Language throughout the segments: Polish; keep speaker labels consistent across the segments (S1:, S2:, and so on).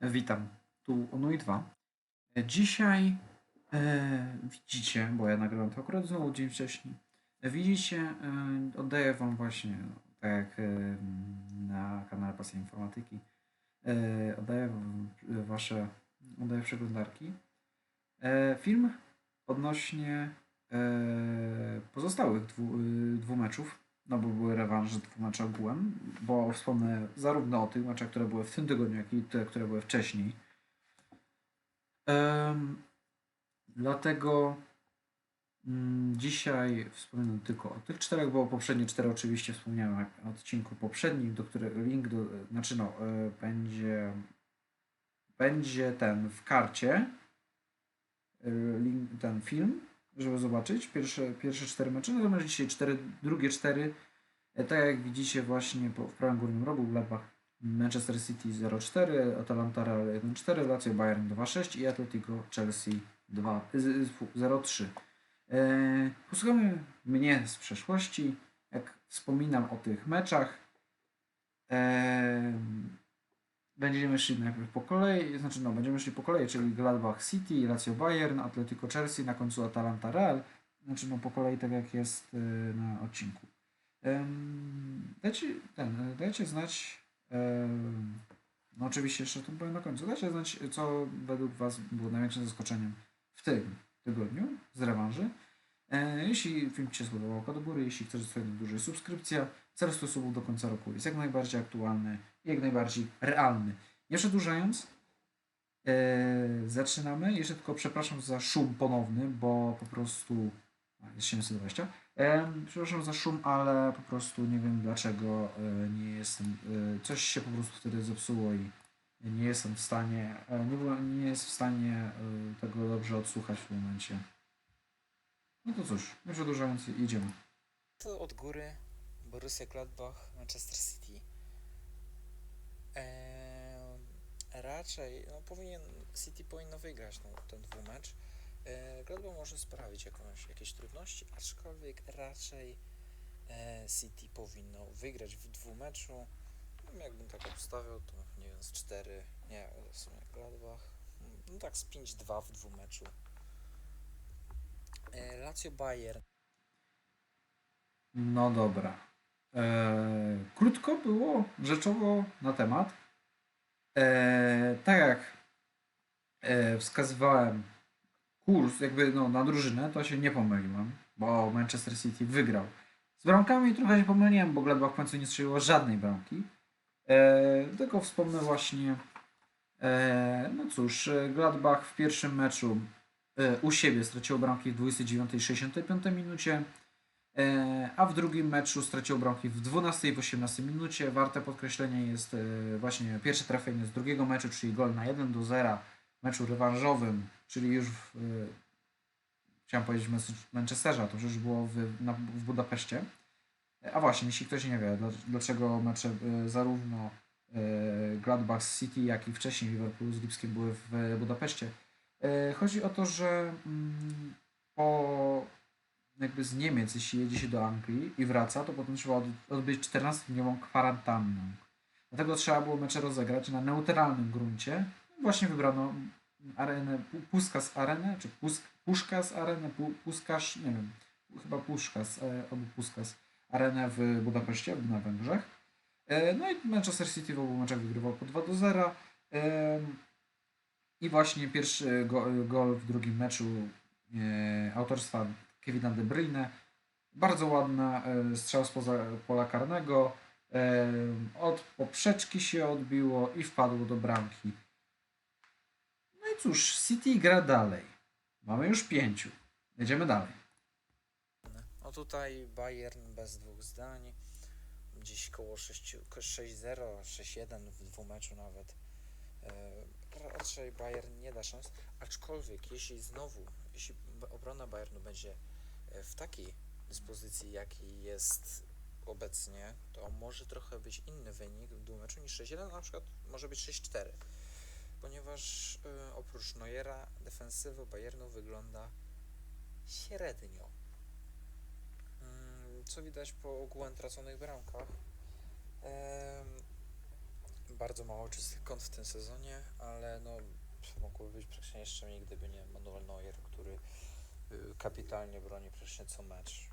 S1: Witam, tu Onui 2. Dzisiaj e, widzicie, bo ja nagrywam to akurat znowu dzień wcześniej. Widzicie, e, oddaję Wam właśnie, tak jak e, na kanale Pasja Informatyki, e, oddaję Wam Wasze, oddaję przeglądarki. E, film odnośnie e, pozostałych dwu, e, dwóch meczów, no bo były rewanże dwóch meczy ogółem, bo wspomnę zarówno o tych meczach, które były w tym tygodniu, jak i te, które były wcześniej. Em, dlatego mm, dzisiaj wspomnę tylko o tych czterech, bo poprzednie cztery oczywiście wspomniałem w odcinku poprzednim, do którego link do, znaczy no, e, będzie będzie ten w karcie e, link, ten film, żeby zobaczyć pierwsze, pierwsze cztery mecze, natomiast dzisiaj cztery, drugie cztery E, Tak jak widzicie właśnie po, w prawym górnym rogu Gladbach Manchester City 0-4, Atalanta Real 1-4, Lazio Bayern 2-6 i Atletico Chelsea 2 z- z- fu- 0-3. E, Posłuchamy mnie z przeszłości, jak wspominam o tych meczach. E, będziemy szli najpierw po kolei, znaczy no, będziemy szli po kolei, czyli Gladbach City, Lazio Bayern, Atletico Chelsea, na końcu Atalanta Real. Znaczy no po kolei tak jak jest e, na odcinku. Dajcie, ten, dajcie znać, no oczywiście jeszcze to powiem na końcu, dajcie znać, co według Was było największym zaskoczeniem w tym tygodniu z rewanży. E, Jeśli film Ci się spodobał, do góry, jeśli chcesz zostawić dłużej subskrypcja, cel 100 subów do końca roku jest jak najbardziej aktualny i jak najbardziej realny. Nie przedłużając, e, zaczynamy. Jeszcze tylko przepraszam za szum ponowny, bo po prostu jest 720. Em, przepraszam za szum, ale po prostu nie wiem dlaczego e, nie jestem. E, coś się po prostu wtedy zepsuło i nie jestem w stanie. E, nie, nie jest w stanie e, tego dobrze odsłuchać w tym momencie. No to cóż, nie przedłużając, idziemy.
S2: To od góry Borussia Gladbach, Manchester City. Eee, raczej, no powinien, City powinno wygrać no, ten dwumecz. Eee, Gladbach może sprawić jakąś, jakieś trudności, aczkolwiek raczej e, City powinno wygrać w dwumeczu. No, jakbym tak obstawiał, to nie wiem, z 4, nie, w sumie Gladbach, no tak z 5-2 w dwumeczu. E, Lazio Bayern.
S1: No dobra. E, krótko było rzeczowo na temat. E, tak jak wskazywałem kurs jakby no, na drużynę, to się nie pomyliłem, bo Manchester City wygrał. Z bramkami trochę się pomyliłem, bo Gladbach w końcu nie strzeliło żadnej bramki. E, tylko wspomnę właśnie, no cóż, Gladbach w pierwszym meczu u siebie straciło bramki w 29 i 65 minucie. E, a w drugim meczu stracił bramki w 12 i w 18 minucie. Warte podkreślenia jest e, właśnie pierwsze trafienie z drugiego meczu, czyli gol na 1 do 0 w meczu rewanżowym, czyli już w, e, chciałem powiedzieć Manchesterze, a to już było w, na, w Budapeszcie. E, A właśnie, jeśli ktoś nie wie, dla- dlaczego mecze e, zarówno e, Gladbach City, jak i wcześniej Liverpool z Lipskiem były w Budapeszcie. E, Chodzi o to, że mm, po jakby z Niemiec, jeśli jedzie się do Anglii i wraca, to potem trzeba od, odbyć 14-dniową kwarantannę. Dlatego trzeba było mecze rozegrać na neutralnym gruncie. Właśnie wybrano arenę, Puskas Arenę, czy Pusk, Puszkas Arenę, Pu- Puskasz, nie wiem, chyba Puszkas, e, albo Puskas Arenę w Budapeszcie, na Węgrzech. E, No i Manchester City w obu meczach wygrywał po 2 do 0. I właśnie pierwszy go, gol w drugim meczu e, autorstwa Kevina De Bruyne. Bardzo ładna e, strzał spoza pola karnego. E, od poprzeczki się odbiło i wpadło do bramki. No i cóż, City gra dalej. Mamy już pięciu. Jedziemy dalej.
S2: No tutaj Bayern bez dwóch zdań. Gdzieś koło 6 6-0, 6-1 w dwumeczu nawet. E, Raczej Bayern nie da szans. Aczkolwiek jeśli znowu, jeśli obrona Bayernu będzie e, w takiej dyspozycji, jaki jest obecnie, to może trochę być inny wynik w dwumeczu niż 6-1, na przykład może być 6-4. Ponieważ e, oprócz Neuera defensywa Bayernu wygląda średnio. Mm, Co widać po ogółem traconych bramkach. Em, bardzo mało czystych kąt w tym sezonie, ale no mogłoby być praktycznie jeszcze mniej, gdyby nie Manuel Neuer, który y, kapitalnie broni praktycznie co mecz.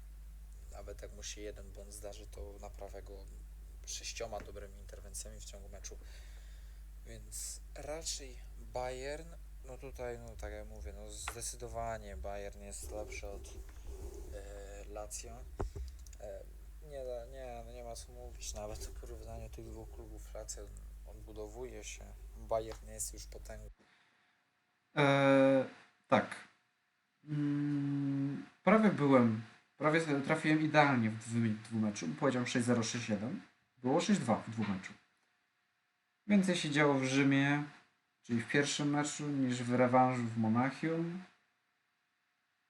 S2: Nawet jak mu się jeden błąd zdarzy, to naprawia go sześcioma dobrymi interwencjami w ciągu meczu. Więc raczej Bayern, no tutaj, no tak jak mówię, no zdecydowanie Bayern jest lepszy od e, Lazio. E, nie, nie, no nie ma co mówić, nawet o porównaniu tych dwóch klubów Lazio odbudowuje się. Bayern jest już potęgą.
S1: E, tak. Mm, prawie byłem, prawie trafiłem idealnie w dwu- dwumeczu. Powiedziałem 6-0, 6-1. Było 6-2 w dwumeczu. Więcej się działo w Rzymie, czyli w pierwszym meczu, niż w rewanżu w Monachium.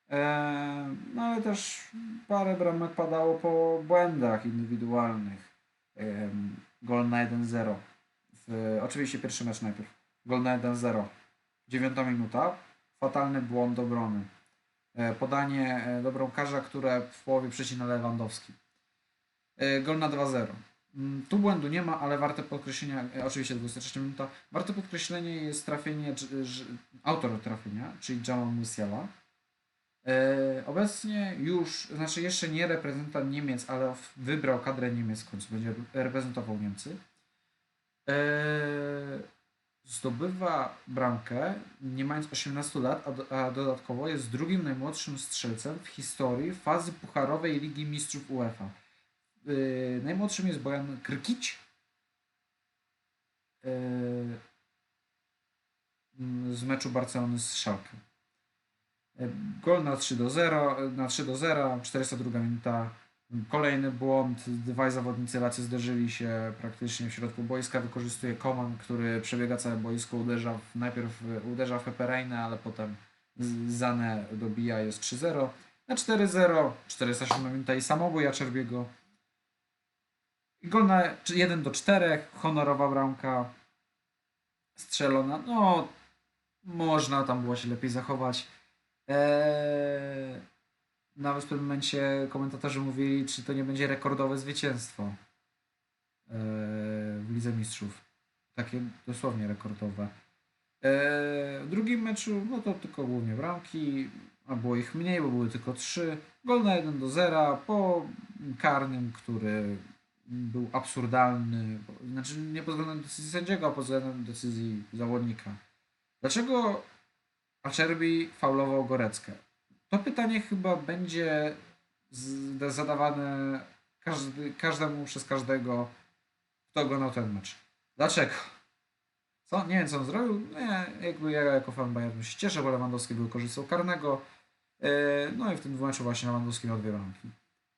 S1: E, no ale też parę bramek padało po błędach indywidualnych. Em, gol na 1-0. Oczywiście pierwszy mecz najpierw. Gol na 1-0. Dziewiąta minuta. Fatalny błąd obrony. E, Podanie e, do bramkarza, które w połowie przecina Lewandowski. E, Gol na 2-0. Mm, Tu błędu nie ma, ale warte podkreślenia, oczywiście 23 minuta, warte podkreślenia jest trafienie, autor trafienia, czyli Jamal Musiala. Obecnie już, znaczy jeszcze nie reprezentant Niemiec, ale wybrał kadrę Niemiec w końcu, będzie reprezentował Niemcy. E, Zdobywa bramkę nie mając 18 lat, a, a dodatkowo jest drugim najmłodszym strzelcem w historii fazy pucharowej Ligi Mistrzów UEFA. Yy, najmłodszym jest Bojan Krkić. Yy, z meczu Barcelony z Schalke. Gol na 3 do 0, na 3 do 0, 402 minuta. Kolejny błąd. Dwaj zawodnicy Lazio zderzyli się praktycznie w środku boiska. Wykorzystuje Koman, który przebiega całe boisko, uderza w, najpierw uderza w Pepereinę, ale potem Zane dobija, jest 3-0. Na 4-0, 407 minuta i samobój Aczerbiego. I Gol na 1 do 4, honorowa bramka strzelona. No, można tam było się lepiej zachować. Eee, nawet w pewnym momencie komentatorzy mówili, czy to nie będzie rekordowe zwycięstwo eee, w Lidze Mistrzów. Takie dosłownie rekordowe. Eee, w drugim meczu, no to tylko głównie bramki, a było ich mniej, bo były tylko trzy. Gol na 1 do 0 po karnym, który był absurdalny. Znaczy nie pod względem decyzji sędziego, a pod względem decyzji zawodnika. Dlaczego Acerbi faulował Goreckę? To pytanie chyba będzie zadawane każdy, każdemu przez każdego, kto oglądał ten mecz. Dlaczego? Co? Nie wiem, co on zrobił. Nie, jakby ja jako fan Bayernu się cieszę, bo Lewandowski był korzystał karnego. E, No i w tym meczu właśnie Lewandowski miał dwie bramki.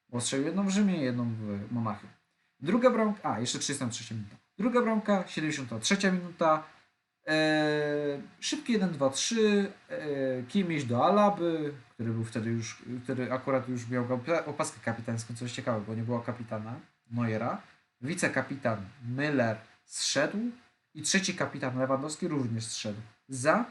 S1: Bo jedną w Rzymie jedną w Monachium. Druga bramka, a jeszcze 33 minuta. Druga bramka, 73 minuta. E, szybki 1-2-3. E, Kimiś do Alaby, który był wtedy już, który akurat już miał opaskę kapitańską, co jest ciekawe, bo nie było kapitana Neuera. Wicekapitan Müller zszedł i trzeci kapitan Lewandowski również zszedł. Za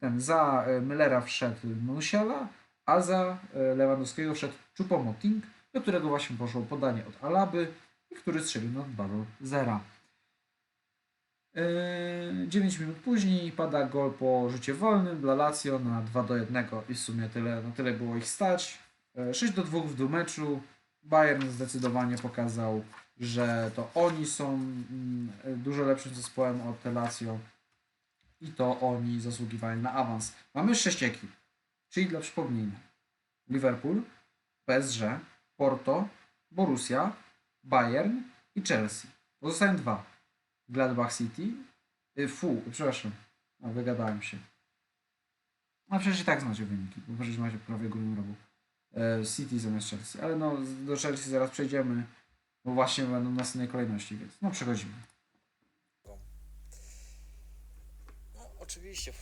S1: ten za e, Müllera wszedł Musiala, a za e, Lewandowskiego wszedł Choupo-Moting, do którego właśnie poszło podanie od Alaby i który strzelił na 2 do 0. 9 minut później pada gol po rzucie wolnym dla Lazio na 2 do 1 i w sumie tyle, na tyle było ich stać. E, 6 do 2 w dwumeczu. Bayern zdecydowanie pokazał, że to oni są mm, dużo lepszym zespołem od Lazio i to oni zasługiwali na awans. Mamy 6 ekip, czyli dla przypomnienia Liverpool, PSG, Porto, Borussia, Bayern i Chelsea. Pozostają dwa. Gladbach City. Y, Fu, przepraszam. A, wygadałem się. A przecież i tak znacie wyniki, bo przecież macie prawie górnym rogu. E, City zamiast Chelsea. Ale no, do Chelsea zaraz przejdziemy, bo właśnie będą na następnej kolejności, więc no przechodzimy.
S2: No, oczywiście,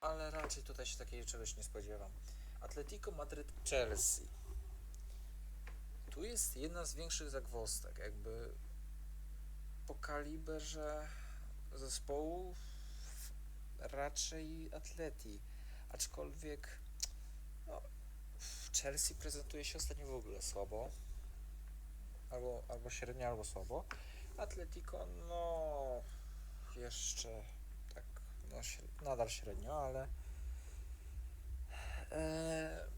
S2: ale raczej tutaj się takiego czegoś nie spodziewam. Atletico Madryt Chelsea. Tu jest jedna z większych zagwozdek, jakby po kaliberze zespołu raczej Atleti, aczkolwiek no, Chelsea prezentuje się ostatnio w ogóle słabo, albo, albo średnio, albo słabo. Atletico, no jeszcze tak, no, nadal średnio, ale e,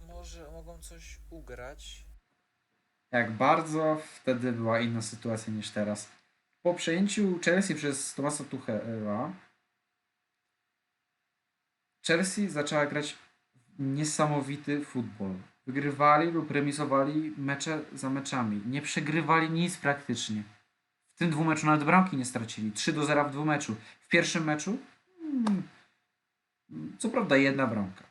S2: może mogą coś ugrać.
S1: Jak bardzo wtedy była inna sytuacja niż teraz. Po przejęciu Chelsea przez Tomasa Tuchela Chelsea zaczęła grać niesamowity futbol. Wygrywali lub remisowali mecze za meczami. Nie przegrywali nic praktycznie. W tym dwumeczu nawet bramki nie stracili. 3 do 0 w dwumeczu. W pierwszym meczu mm, co prawda jedna bramka.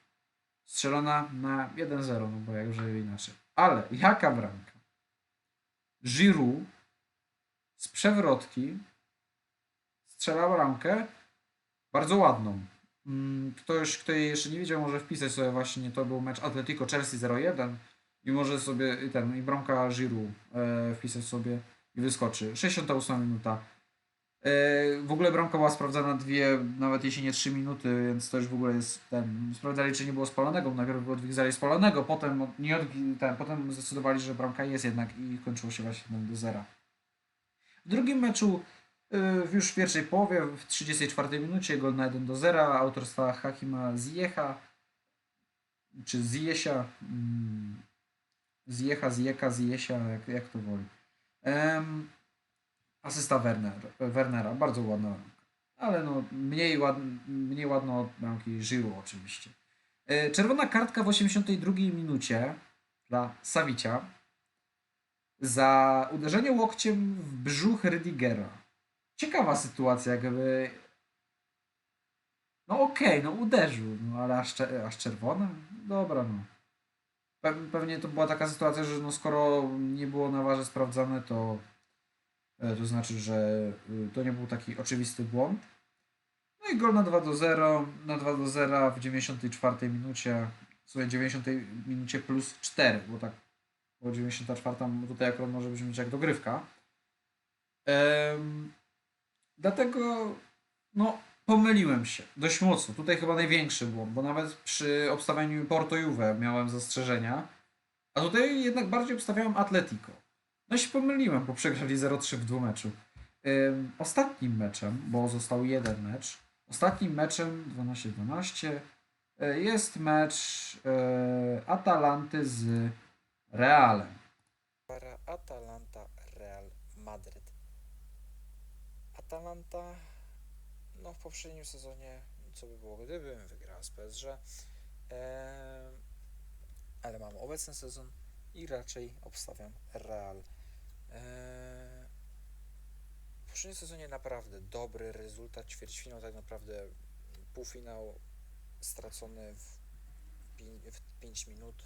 S1: Strzelona na 1-0, no bo jakże inaczej. Ale jaka bramka? Giroud z przewrotki strzela bramkę bardzo ładną. Mm, Ktoś, kto jej jeszcze nie widział, może wpisać sobie właśnie, to był mecz Atletico Chelsea 0-1 i może sobie ten, i bramka Giroud e, wpisać sobie i wyskoczy. 68 minuta. E, w ogóle bramka była sprawdzana dwie, nawet jeśli nie trzy minuty, więc to już w ogóle jest ten. Sprawdzali, czy nie było spalonego. Najpierw odgwizdali spalonego, potem, od- nie odgwi- ten, potem zdecydowali, że bramka jest jednak i kończyło się właśnie 1 do 0. W drugim meczu y, już w pierwszej połowie, w 34 minucie, gol na 1 do 0 autorstwa Hakima Ziecha czy Ziesia. mm, Ziecha, Zieka, Ziesia, jak, jak to woli. Em, asysta Werner, Wernera, bardzo ładna bramka. Ale no, mniej, ład, mniej ładno od bramki Giroud oczywiście. E, Czerwona kartka w 82 minucie dla Savicia za uderzenie łokciem w brzuch Rydigera. Ciekawa sytuacja, jakby. No okej, no uderzył, no ale aż, aż czerwona? Dobra, no. Pe- Pewnie to była taka sytuacja, że no skoro nie było na warze sprawdzane, to to znaczy, że y, to nie był taki oczywisty błąd. No i gol na 2 do 0, na 2 do 0 w 94 minucie, w sumie 90 minucie plus 4, bo tak bo 94 tutaj akurat może brzmieć jak dogrywka. Dlatego no pomyliłem się dość mocno. Tutaj chyba największy błąd, bo nawet przy obstawianiu Porto Juve miałem zastrzeżenia, a tutaj jednak bardziej obstawiałem Atletico. No się pomyliłem, bo przegrali 0-3 w dwumeczu. Ym, ostatnim meczem, bo został jeden mecz, ostatnim meczem 12-12 y, jest mecz y, Atalanty z Realem.
S2: Para Atalanta Real Madryt. Atalanta, no w poprzednim sezonie, co by było gdyby, wygrała z PSG, ale mam obecny sezon i raczej obstawiam Real. W poprzednim sezonie naprawdę dobry rezultat, ćwierćfinał tak naprawdę, półfinał stracony w 5 minut,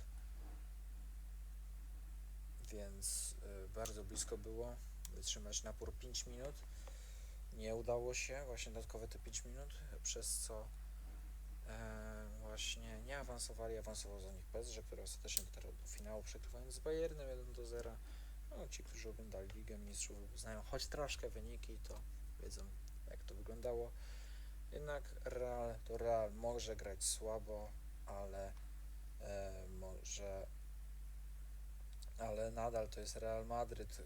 S2: więc y, bardzo blisko było wytrzymać napór 5 minut. Nie udało się, właśnie dodatkowe te 5 minut, przez co e, właśnie nie awansowali, awansował za nich PSG, który ostatecznie dotarł do finału, przegrywając z Bayernem 1 do 0. No, ci, którzy oglądali Ligę Mistrzów, znają choć troszkę wyniki, to wiedzą, jak to wyglądało. Jednak Real to Real może grać słabo, ale e, może ale nadal to jest Real Madryt.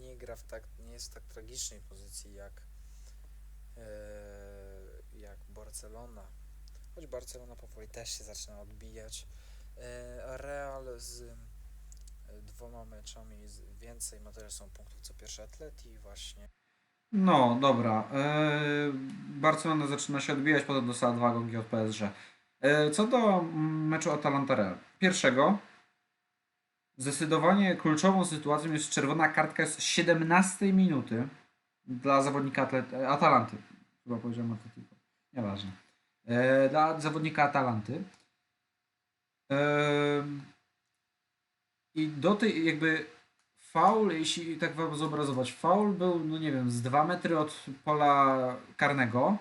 S2: Nie gra w tak, nie jest w tak tragicznej pozycji jak, e, jak Barcelona. Choć Barcelona powoli też się zaczyna odbijać. E, Real z dwoma meczami więcej ma tyle są punktów co pierwszy Atleti właśnie.
S1: No, dobra. Yy, Barcelona zaczyna się odbijać, potem dostała dwa gongi od PSG. Yy, co do meczu Atalanta-Real. Pierwszego, zdecydowanie kluczową sytuacją jest czerwona kartka z 17 minuty dla zawodnika Atlet- Atalanty. Chyba powiedziałem Atletico. Nieważne. Dla zawodnika Atalanty. Do tej jakby faul, jeśli tak wam zobrazować, faul był, no nie wiem, z 2 metry od pola karnego,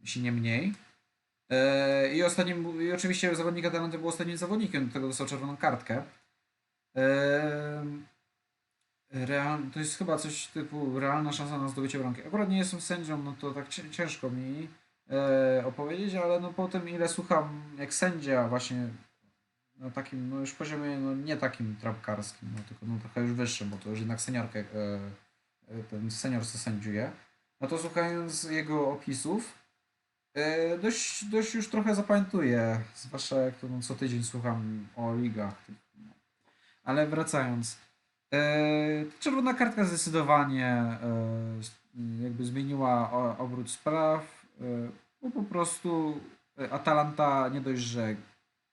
S1: jeśli nie mniej. E, I ostatnim, i oczywiście zawodnik Atalanty był ostatnim zawodnikiem, do tego dostał czerwoną kartkę. E, Real, to jest chyba coś typu realna szansa na zdobycie bramki. Akurat nie jestem sędzią, no to tak cię- ciężko mi e, opowiedzieć, ale no po tym ile słucham, jak sędzia właśnie na takim, no już poziomie, no nie takim trapkarskim, no tylko no trochę już wyższym, bo to już jednak seniorkę e, e, ten senior co sędziuje, no to słuchając jego opisów, e, dość, dość już trochę zapamiętuję, zwłaszcza jak to no, co tydzień słucham o ligach. No. Ale wracając, czerwona kartka zdecydowanie jakby zmieniła obrót spraw, bo po prostu Atalanta nie dość, że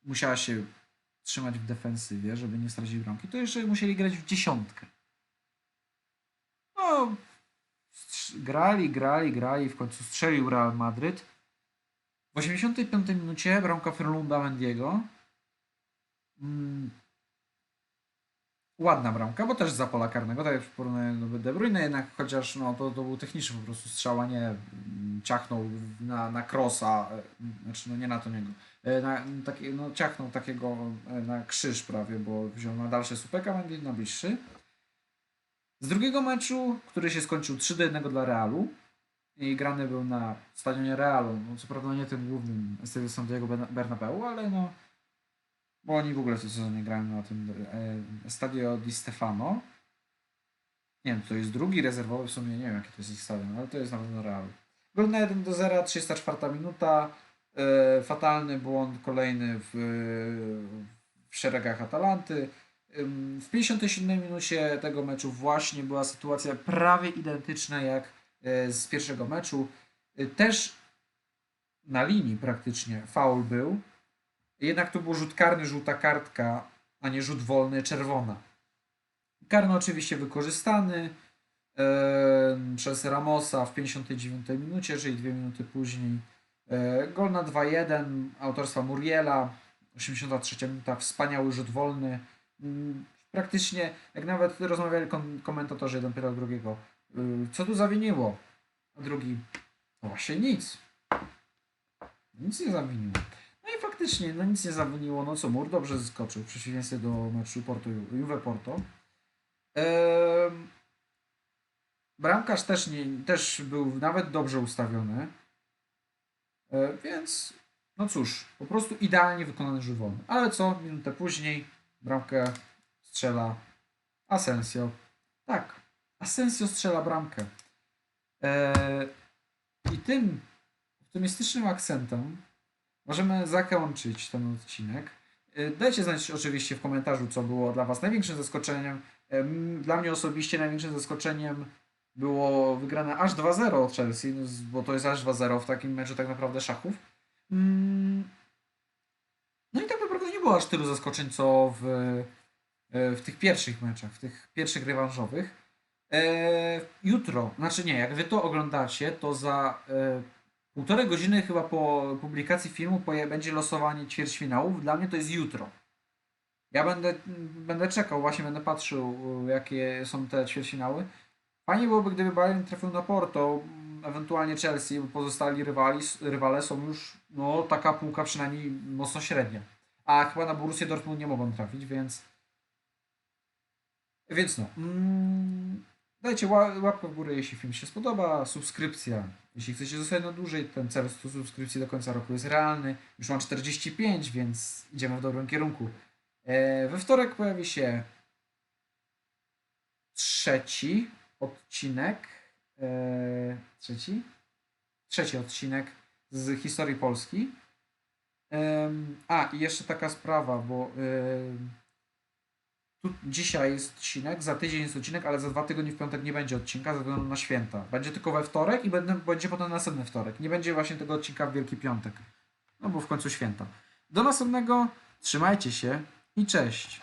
S1: musiała się trzymać w defensywie, żeby nie stracić bramki, to jeszcze musieli grać w dziesiątkę. No, grali, grali, grali, w końcu strzelił Real Madryt. W 85 minucie bramka Ferlunda Mendiego. Mm, ładna bramka, bo też za pola karnego, tak jak do De Bruyne, jednak chociaż no, to, to był techniczny po prostu strzał, a nie mm, ciachnął na, na crossa, e, znaczy no nie na to niego, na, taki, no ciachnął takiego e, na krzyż prawie, bo wziął na dalsze supeka, Mendy na bliższy. Z drugiego meczu, który się skończył 3 do 1 dla Realu i grany był na stadionie Realu, no co prawda nie tym głównym Estadio Santiago Berna- Bernabeu, ale no bo oni w ogóle w tym sezonie grają na tym e, Stadio Di Stefano. Nie wiem, to jest drugi rezerwowy, w sumie nie wiem jaki to jest ich stadion, ale to jest na pewno Real. Gol na 1 do 0, 304 minuta. E, fatalny błąd kolejny w, w szeregach Atalanty. W 57 minucie tego meczu właśnie była sytuacja prawie identyczna jak e, z pierwszego meczu. E, Też na linii praktycznie faul był. Jednak to był rzut karny, żółta kartka, a nie rzut wolny, czerwona. Karny oczywiście wykorzystany przez Ramosa w 59 minucie, czyli dwie minuty później. E, gol na 2-1 autorstwa Muriela, 83 minuta, wspaniały rzut wolny. Mm, Praktycznie, jak nawet rozmawiali kom- komentatorzy jeden pytał drugiego, y, co tu zawiniło? A drugi, no właśnie nic. Nic nie zawiniło. No i faktycznie, no nic nie zawiniło. No co, Mur dobrze skoczył w przeciwieństwie do meczu Porto, Ju- Juve Porto. Bramkarz też, nie, też był nawet dobrze ustawiony. E, więc, no cóż, po prostu idealnie wykonany rzut. Ale co, minutę później bramkę strzela Asensio. Tak, Asensio strzela bramkę. E, I tym optymistycznym akcentem możemy zakończyć ten odcinek. E, Dajcie znać oczywiście w komentarzu, co było dla Was największym zaskoczeniem. Em, Dla mnie osobiście największym zaskoczeniem było wygrane aż 2-0 od Chelsea, bo to jest aż 2-0 w takim meczu tak naprawdę szachów. Mm. No i tak naprawdę nie było aż tylu zaskoczeń, co w, e, w tych pierwszych meczach, w tych pierwszych rewanżowych. E, jutro, znaczy nie, jak wy to oglądacie, to za e, półtorej godziny chyba po publikacji filmu będzie losowanie ćwierćfinałów. Dla mnie to jest jutro. Ja będę, będę czekał, właśnie będę patrzył, jakie są te ćwierćfinały. Fajnie byłoby, gdyby Bayern trafił na Porto, ewentualnie Chelsea, bo pozostali rywali, rywale są już, no, taka półka przynajmniej mocno średnia. A chyba na Borussię Dortmund nie mogą trafić, więc... Więc no. Mm, dajcie ła- łapkę w górę, jeśli film się spodoba, subskrypcja. Jeśli chcecie zostać na dłużej, ten cel 100 subskrypcji do końca roku jest realny. Już mam 45, więc idziemy w dobrym kierunku. E, we wtorek pojawi się trzeci odcinek. E, trzeci? Trzeci odcinek z historii Polski. A, i jeszcze taka sprawa, bo tu dzisiaj jest odcinek, za tydzień jest odcinek, ale za dwa tygodnie w piątek nie będzie odcinka ze względu na święta. Będzie tylko we wtorek i będę, będzie potem następny wtorek. Nie będzie właśnie tego odcinka w Wielki Piątek. No bo w końcu święta. Do następnego, trzymajcie się i cześć.